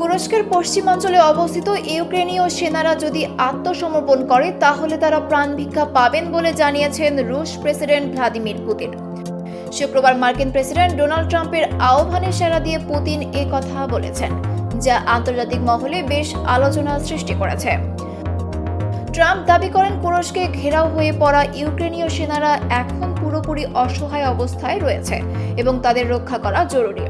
তুরস্কের পশ্চিমাঞ্চলে অবস্থিত ইউক্রেনীয় সেনারা যদি আত্মসমর্পণ করে, তাহলে তারা প্রাণ ভিক্ষা পাবেন বলে জানিয়েছেন রুশ প্রেসিডেন্ট ভ্লাদিমির পুতিন। শুক্রবার মার্কিন প্রেসিডেন্ট ডোনাল্ড ট্রাম্পের আহ্বানে সাড়া দিয়ে পুতিন এ কথা বলেছেন, যা আন্তর্জাতিক মহলে বেশ আলোচনা সৃষ্টি করেছে। ট্রাম্প দাবি করেন, তুরস্কে ঘেরাও হয়ে পড়া ইউক্রেনীয় সেনারা এখন পুরোপুরি অসহায় অবস্থায় রয়েছে এবং তাদের রক্ষা করা জরুরি।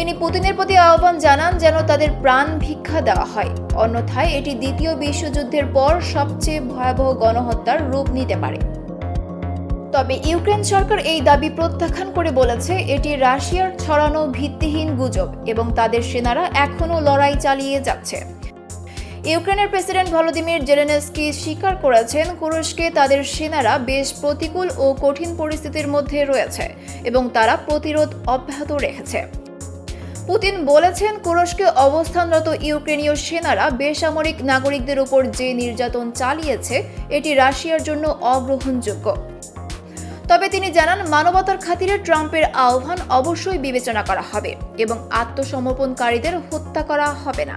তিনি পুতিনের প্রতি আহ্বান জানান যেন তাদের প্রাণ ভিক্ষা দেওয়া হয়। অন্যথায় এটি দ্বিতীয় বিশ্বযুদ্ধের পর সবচেয়ে ভয়াবহ গণহত্যার রূপ নিতে পারে। তবে ইউক্রেন সরকার এই দাবি প্রত্যাখ্যান করে বলেছে, এটি রাশিয়ার ছড়ানো ভিত্তিহীন গুজব এবং তাদের সেনারা এখনও লড়াই চালিয়ে যাচ্ছে। ইউক্রেনের প্রেসিডেন্ট ভলোদিমির জেলেনস্কি স্বীকার করেছেন তুরস্কে তাদের সেনারা বেশ প্রতিকূল ও কঠিন পরিস্থিতির মধ্যে রয়েছে এবং তারা প্রতিরোধ অব্যাহত রেখেছে। পুতিন বলেছেন, তুরস্কে অবস্থানরত ইউক্রেনীয় সেনারা বেসামরিক নাগরিকদের উপর যে নির্যাতন চালিয়েছে, এটি রাশিয়ার জন্য অগ্রহণযোগ্য। তবে তিনি জানান, মানবতার খাতিরে ট্রাম্পের আহ্বান অবশ্যই বিবেচনা করা হবে এবং আত্মসমর্পণকারীদের হত্যা করা হবে না।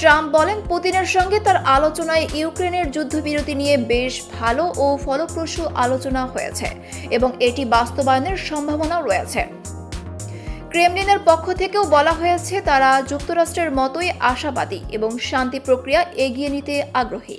ট্রাম্প বলেন, পুতিনের সঙ্গে তার আলোচনায় ইউক্রেনের যুদ্ধবিরতি নিয়ে বেশ ভালো ও ফলপ্রসূ আলোচনা হয়েছে এবং এটি বাস্তবায়নের সম্ভাবনাও রয়েছে। ক্রেমলিনের পক্ষ থেকেও বলা হয়েছে, তারা যুক্তরাষ্ট্রের মতোই আশাবাদী এবং শান্তি প্রক্রিয়া এগিয়ে নিতে আগ্রহী।